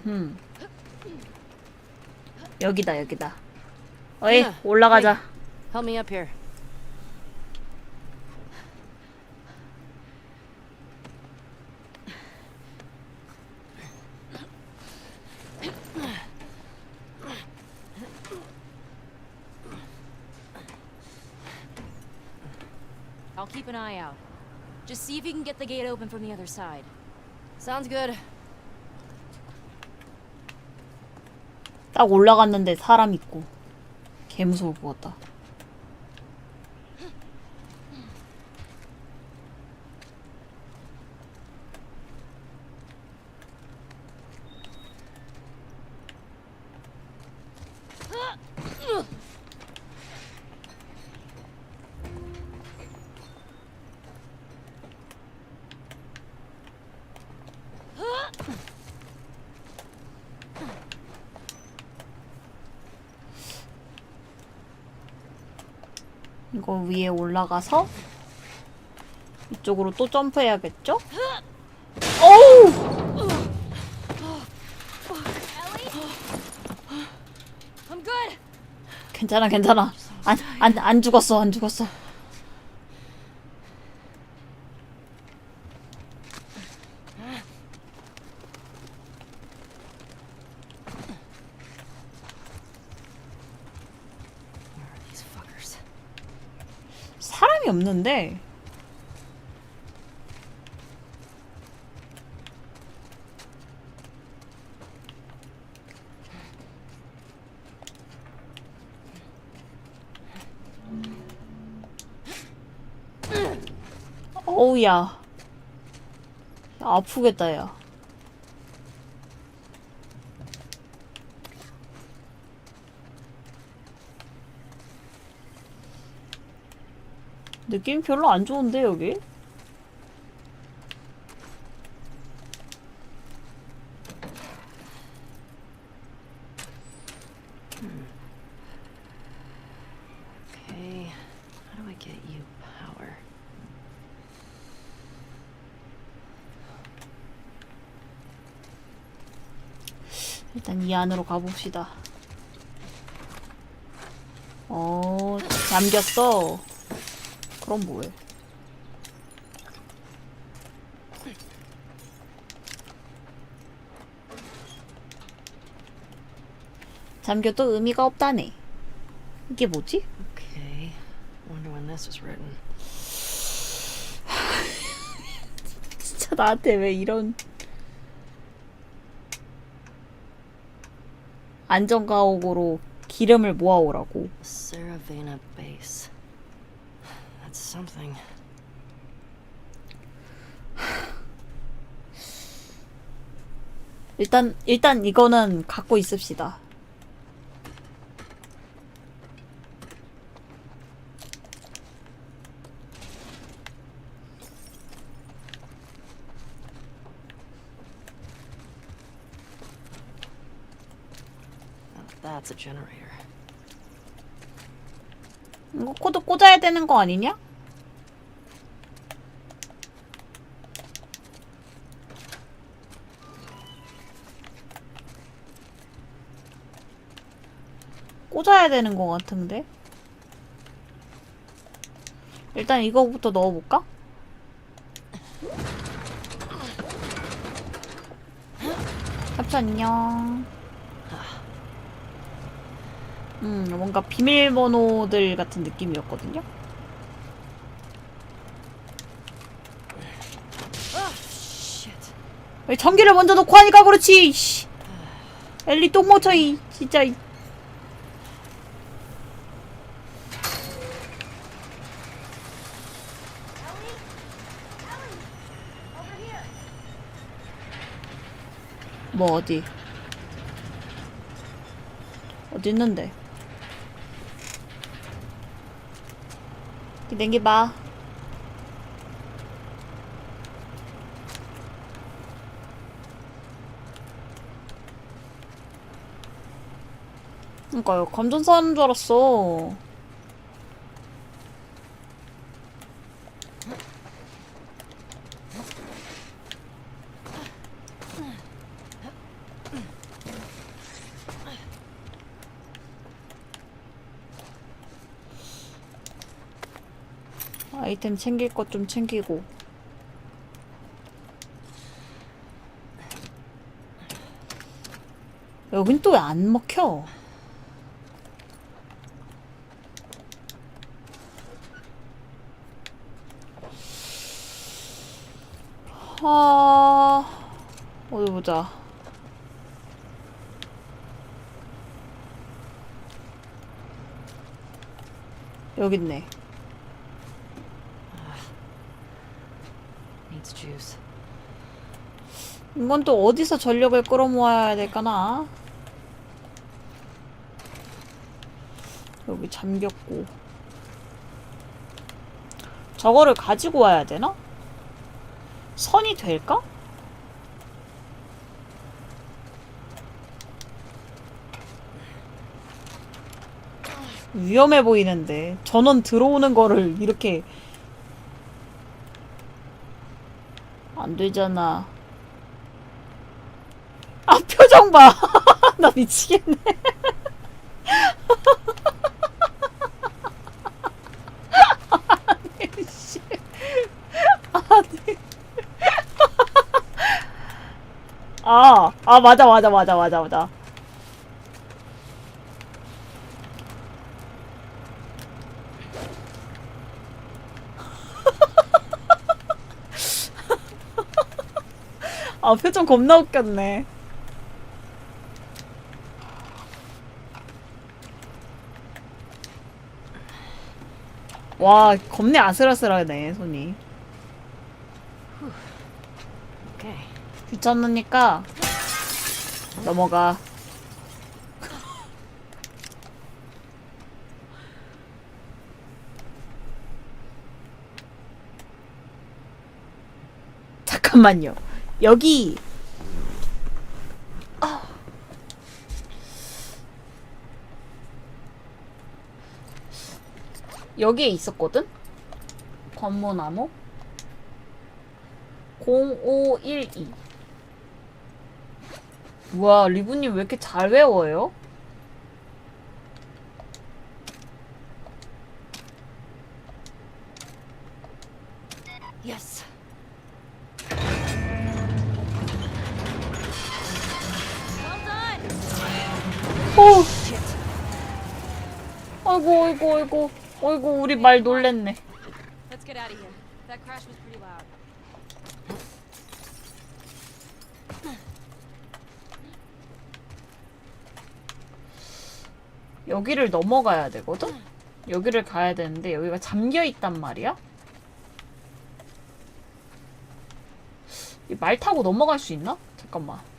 음. 여기다 여기다. 어이 올라가자. Help me up here. I'll keep an eye out. Just see if you can get the gate open from the other side. Sounds good. 딱 올라갔는데 사람 있고 개 무서울 것 같다. 이거 위에 올라가서 이쪽으로 또 점프해야겠죠? 어우! 괜찮아 괜찮아 안 안 안 죽었어 안 죽었어 Where are these fuckers? 사람이 없는데 어우야 아프겠다 야 느낌 별로 안 좋은데 여기? Okay. How do I get you power? 이 안으로 가봅시다. 어, 잠겼어. 그럼 뭐해? 잠겨도 의미가 없다네. 이게 뭐지? Okay. Wonder when this was written. 진짜 나한테 왜 이런 안전가옥으로 기름을 모아오라고. Saravena base. That's something. 일단 일단 이거는 갖고 있읍시다. That's a generator. 이거 코드 꽂아야 되는 거 아니냐? 꽂아야 되는 거 같은데? 일단 이거부터 넣어볼까? 캡처 안녕. 음, 뭔가 비밀번호들 같은 느낌이었거든요. 왜 전기를 먼저 놓고 하니까 그렇지. 씨. 엘리 똥 묻혀 이 진짜. 이. 뭐 어디? 어디 있는데? 냉기봐. 그니까요. 감전사 하는 줄 알았어. 아이템 챙길 것 좀 챙기고. 여긴 또 왜 안 먹혀? 아, 어디 보자. 여기 있네. Juice. 이건 또 어디서 전력을 끌어모아야 될까나? 여기 잠겼고. 저거를 가지고 와야 되나? 선이 될까? 위험해 보이는데 전원 들어오는 거를 이렇게 안 되잖아. 아 표정 봐. 나 미치겠네. 아, 아 맞아 맞아 맞아 맞아 맞아. 아 표정 겁나 웃겼네. 와 겁내 아슬아슬하네 손이. 귀찮으니까 넘어가. 잠깐만요. 여기 아. 여기에 있었거든? 관문암호 0512 우와 리브님 왜 이렇게 잘 외워요? 아이고 우리 말 놀랬네 Let's get out of here. That crash was pretty loud. 여기를 넘어가야 되거든? 여기를 가야 되는데 여기가 잠겨 있단 말이야? 이말 타고 넘어갈 수 있나? 잠깐만.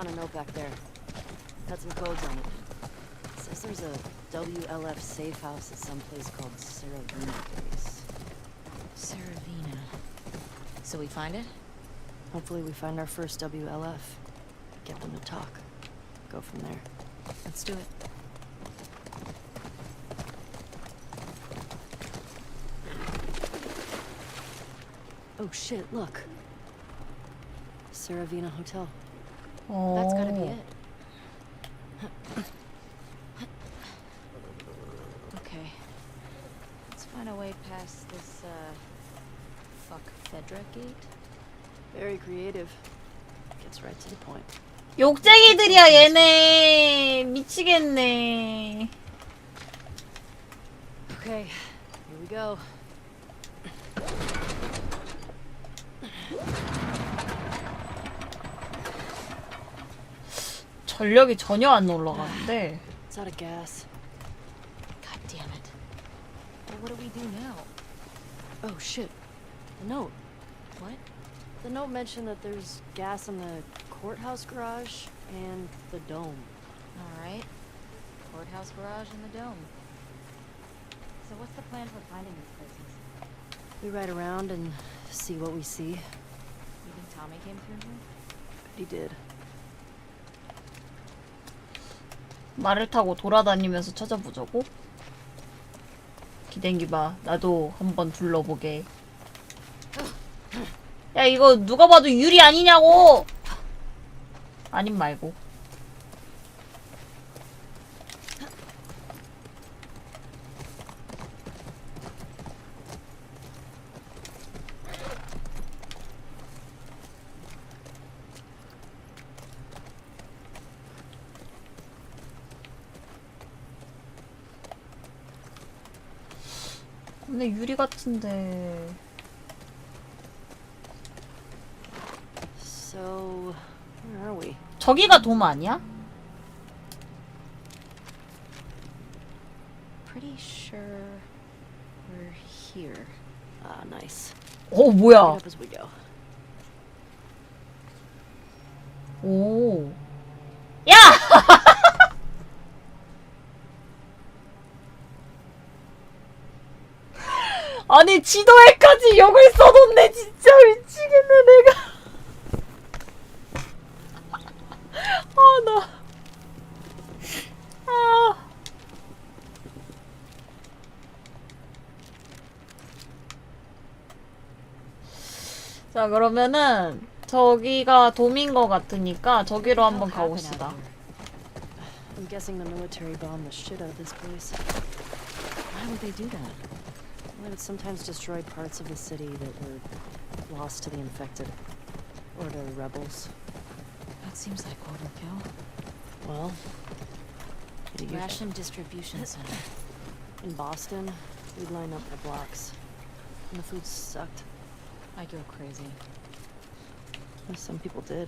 Found a note back there. Had some codes on it. Says there's a WLF safe house at some place called Saravina Place. Saravina. So we find it? Hopefully we find our first WLF. Get them to talk. Go from there. Let's do it. Oh shit, look. Saravina Hotel. 어... That's gotta be it. Okay. Let's find a way past this, uh. Fuck Fedra gate? Very creative. Gets right to the point. 욕쟁이들이야 얘네 미치겠네 Okay, here we go. 전력이 전혀 안 올라가는데 It's out of gas. God damn it. Well, what do we do now? Oh shit. The note. What? The note mentioned that there's gas in the courthouse garage and the dome. Alright. Courthouse garage and the dome. So what's the plan for finding these places? We ride around and see what we see. You think Tommy came through here? But he did. 말을 타고 돌아다니면서 찾아보자고? 기댕기봐. 나도 한번 둘러보게. 야 이거 누가 봐도 유리 아니냐고! 아님 말고 근데 유리 같은데 So, where are we? 저기가 돔 아니야? Pretty sure we're here. Ah, nice. 어 뭐야 up as we go. 오. 야! 아니 지도에까지 욕을 써놓네 진짜 미치겠네 내가. 아 나. 아. 자 그러면은 저기가 돔인 것 같으니까 저기로 한번 가봅시다. I'm guessing the military bombed the shit out of this place. Why would they do that? They would sometimes destroy parts of the city that were lost to the infected. Or to rebels. That seems like overkill. Well, it Ration distribution center. in Boston, we'd line up by blocks. And the food sucked. I'd go crazy. Well, Some people did.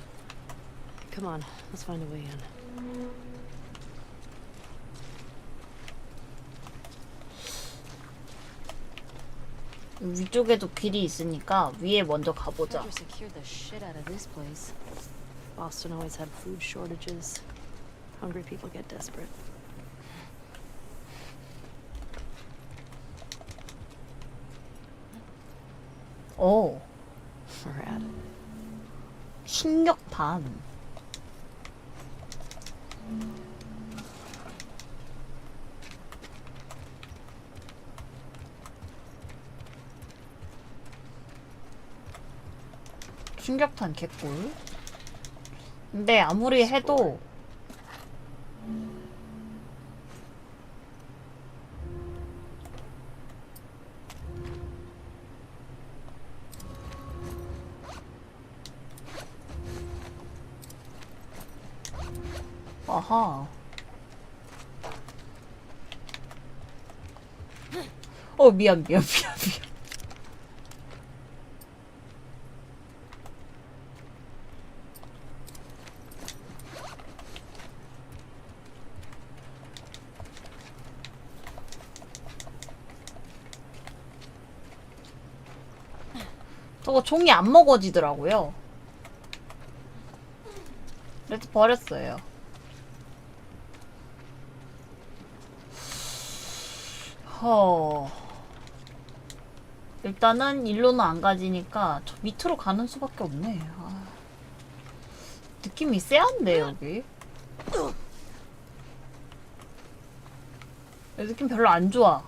Come on, let's find a way in. 위쪽에도 길이 있으니까 위에 먼저 가보자. Better secure the shit out of this place. Boston always had food shortages. Hungry people get desperate. 오, Rad. 충격판. 충격탄 개꿀. 근데 아무리 해도 아하. 어 미안 미안 미안 미안. 저거 종이 안 먹어지더라고요. 그래서 버렸어요. 허. 일단은 일로는 안 가지니까 저 밑으로 가는 수밖에 없네. 아. 느낌이 쎄한데 여기. 여기 느낌 별로 안 좋아.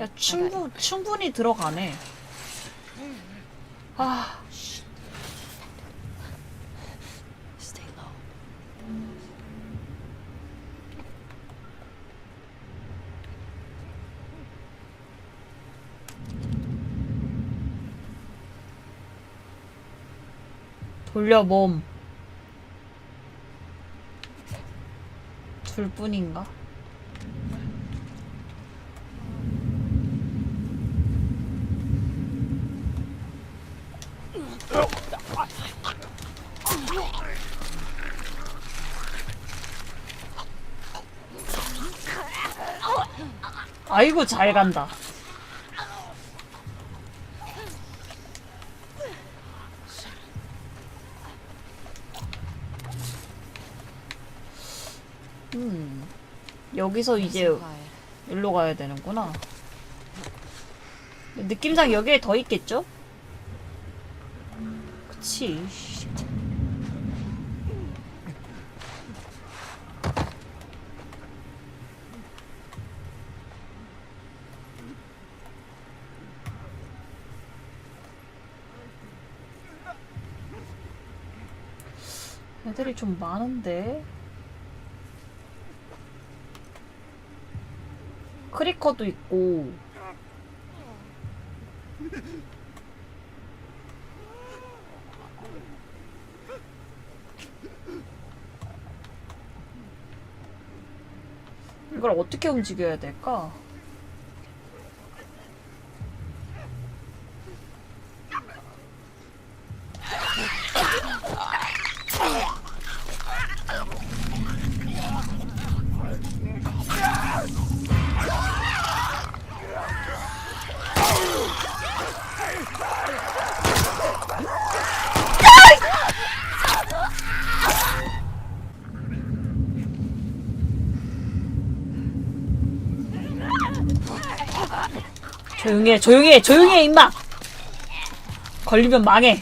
야. 충분 충분히 들어가네. 아 Stay low. 돌려 몸. 둘 뿐인가? 아이고 잘 간다. 음 여기서 이제. 일로 가야 되는구나. 느낌상 여기에 더 있겠죠? 그치. 애들이 좀 많은데 크리커도 있고 이걸 어떻게 움직여야 될까? 조용히 해, 조용히 해, 조용히 해, 임마! 걸리면 망해.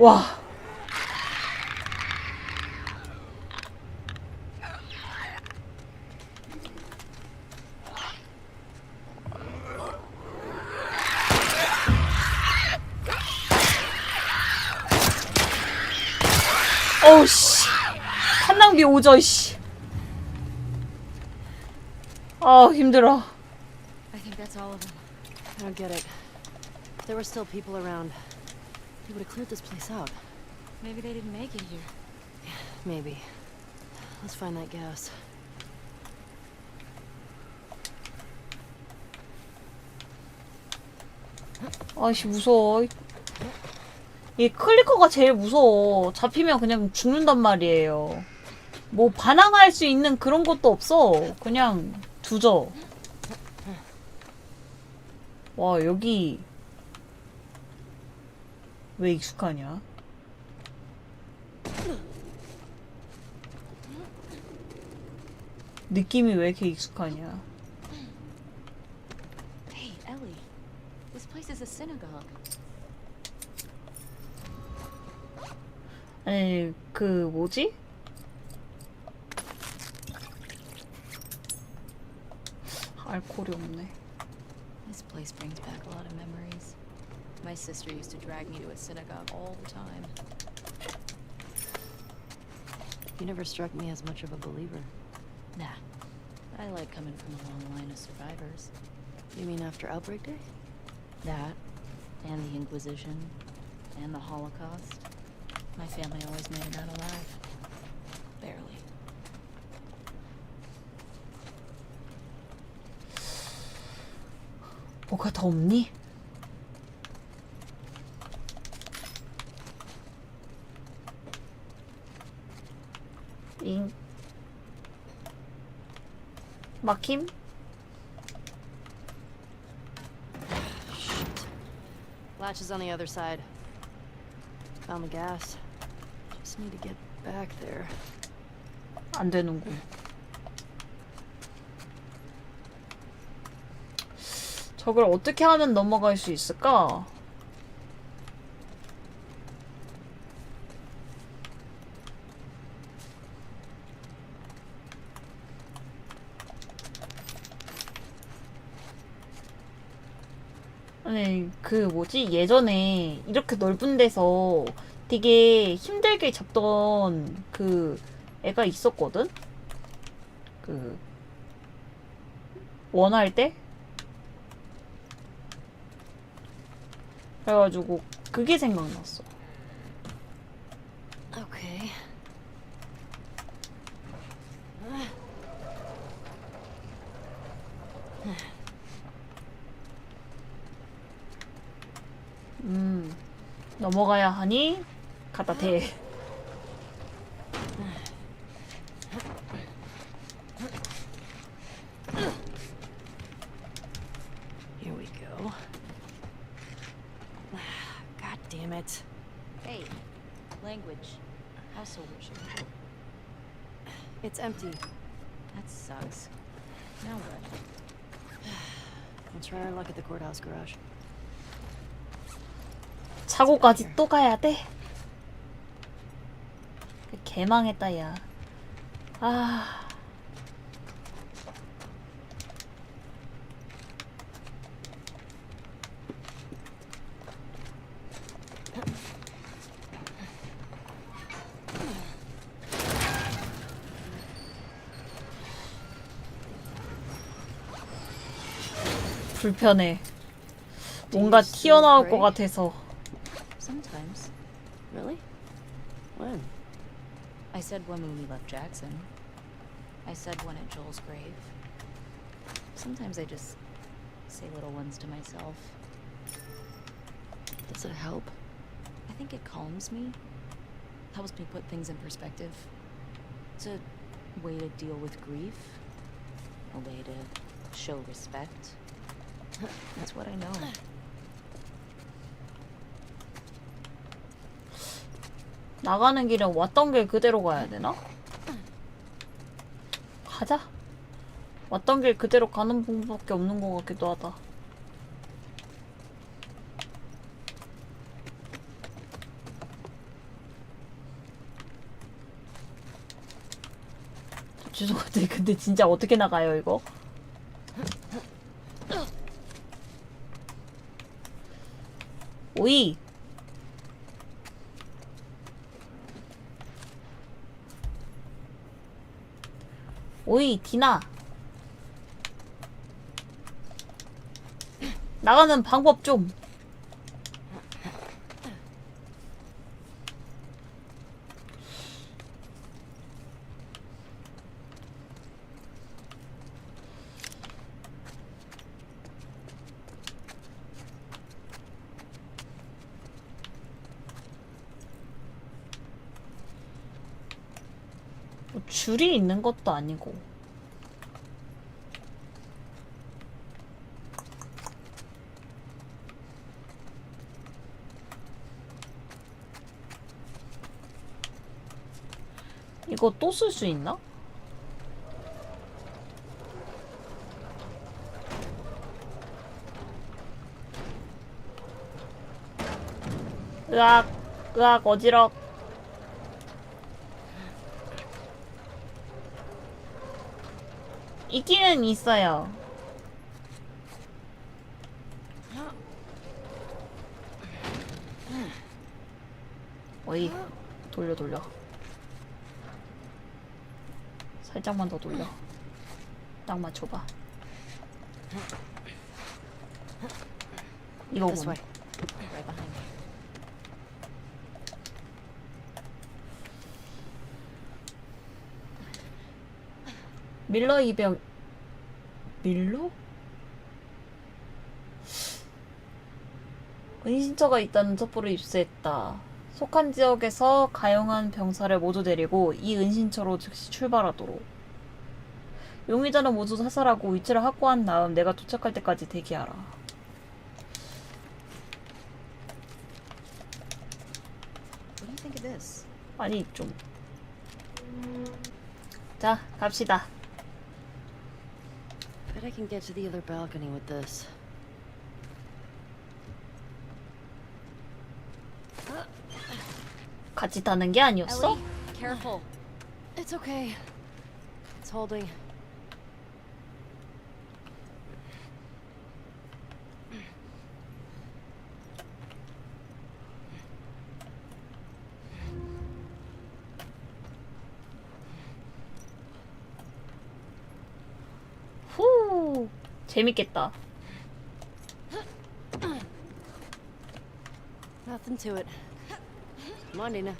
와. 어우 씨. 한낭비 오져 씨. 아 힘들어. I think that's all of them. I don't get it. There were still people around, they would have cleared this place out. Maybe they didn't make it here. Maybe. Let's find that gas. 아씨 무서워. 이 클리커가 제일 무서워. 잡히면 그냥 죽는단 말이에요. 뭐 반항할 수 있는 그런 것도 없어. 그냥 두져. 와 여기 왜 익숙하냐? 느낌이 왜 이렇게 익숙하냐? Hey, Ellie. This place is a synagogue. 아니 그 뭐지? 알코올이 없네. This place brings back a lot of memories. My sister used to drag me to a synagogue all the time. You never struck me as much of a believer. Nah. I like coming from a long line of survivors. You mean after Outbreak Day? That, and the Inquisition, and the Holocaust. My family always made it out alive. Barely. 뭐가 더 없니? 막힘? Shit. Latch is on the other side. Found the gas. Just need to get back there. 안 되는군. 저걸 어떻게 하면 넘어갈 수 있을까? 아니, 그 뭐지? 예전에 이렇게 넓은 데서 되게 힘들게 잡던 그 애가 있었거든? 그, 원할 때? 그래가지고, 그게 생각났어. 넘어가야 하니? 갖다 대. Here we go. God damn it. Hey, language. House worship. It's empty. That sucks. Now what? We'll try our luck at the courthouse garage. 차고까지 또 가야 돼. 개망했다 야. 아. 불편해. 뭔가 튀어나올 것 같아서. Sometimes. Really? When? I said one when we left Jackson. I said one at Joel's grave. Sometimes I just say little ones to myself. Does it help? I think it calms me, helps me put things in perspective. It's a way to deal with grief, a way to show respect. That's what I know. 나가는 길에 왔던 길 그대로 가야 되나? 가자. 왔던 길 그대로 가는 방법밖에 없는 것 같기도 하다. 죄송한데 근데 진짜 어떻게 나가요 이거? 오이 오이 디나. 나가는 방법 좀 뭐 줄이 있는 것도 아니고 이거 또 쓸 수 있나? 으악, 으악, 어지럽. 있기는 있어요. 어이, 돌려, 돌려. 살짝만 더 돌려. 딱 맞춰봐. 이거군. 밀러 이병 밀러? 은신처가 있다는 첩보를 입수했다. 속한 지역에서 가용한 병사를 모두 데리고 이 은신처로 즉시 출발하도록. 용의자는 모두 사살하고 위치를 확보한 다음 내가 도착할 때까지 대기하라. 아니 좀. 자 갑시다. Bet I can get to the other balcony with this. 같이 타는 게 아니었어? Ellie, careful. It's okay. It's holding. 재밌겠다. Nothing to it. Come on, Nina.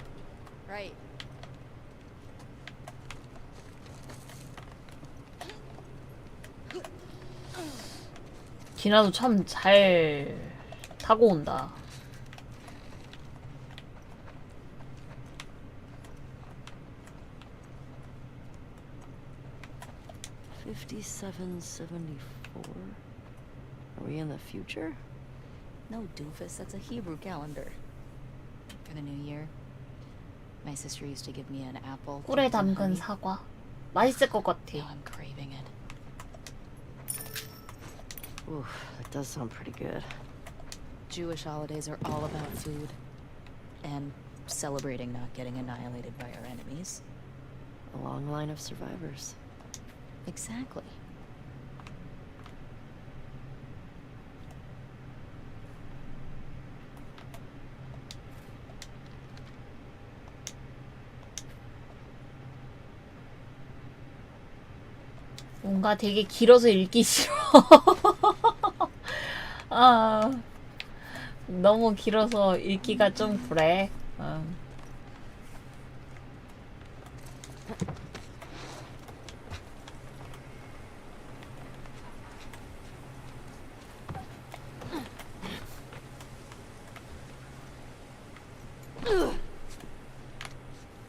Right. 디나도 참 잘 타고 온다. 5774. Are we in the future? No, doofus, that's a Hebrew calendar. For the new year, my sister used to give me an apple. 꿀에 caked in 담근 honey. 사과. 맛있을 것 Now 같아. I'm craving it. Ooh, that does sound pretty good. Jewish holidays are all about food and celebrating not getting annihilated by our enemies. A long line of survivors. Exactly. 뭔가 되게 길어서 읽기 싫어. 아, 너무 길어서 읽기가 좀 그래. 음.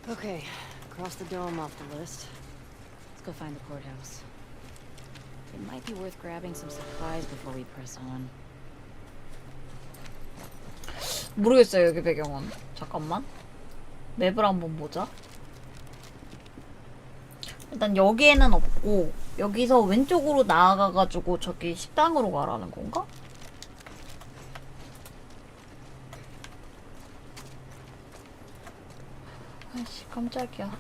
Okay, cross the dome off the list. Let's go find the courthouse. It might be worth grabbing some supplies before we press on. 모르겠어요 여기 배경은. 잠깐만. 맵을 한번 보자. 일단 여기에는 없고 여기서 왼쪽으로 나아가가지고 저기 식당으로 가라는 건가? 아이씨 깜짝이야.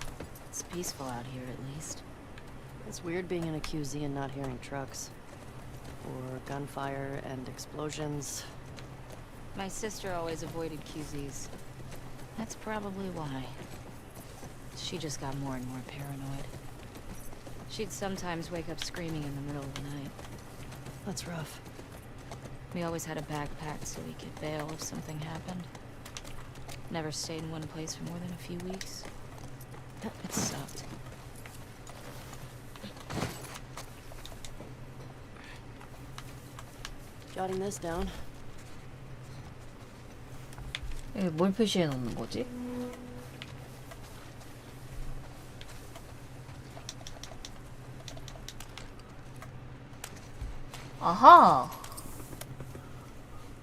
It's peaceful out here, at least. It's weird being in a QZ and not hearing trucks. Or gunfire and explosions. My sister always avoided QZs. That's probably why. She just got more and more paranoid. She'd sometimes wake up screaming in the middle of the night. That's rough. We always had a backpack so we could bail if something happened. Never stayed in one place for more than a few weeks. It sucked. Jotting this down. 여기 뭘 표시해 놓는 거지? 아하.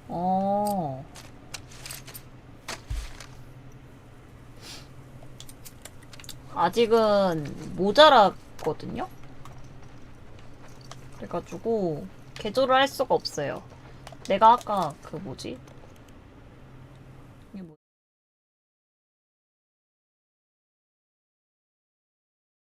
어. 아직은 모자랐거든요? 그래가지고 개조를 할 수가 없어요. 내가 아까 그 뭐지?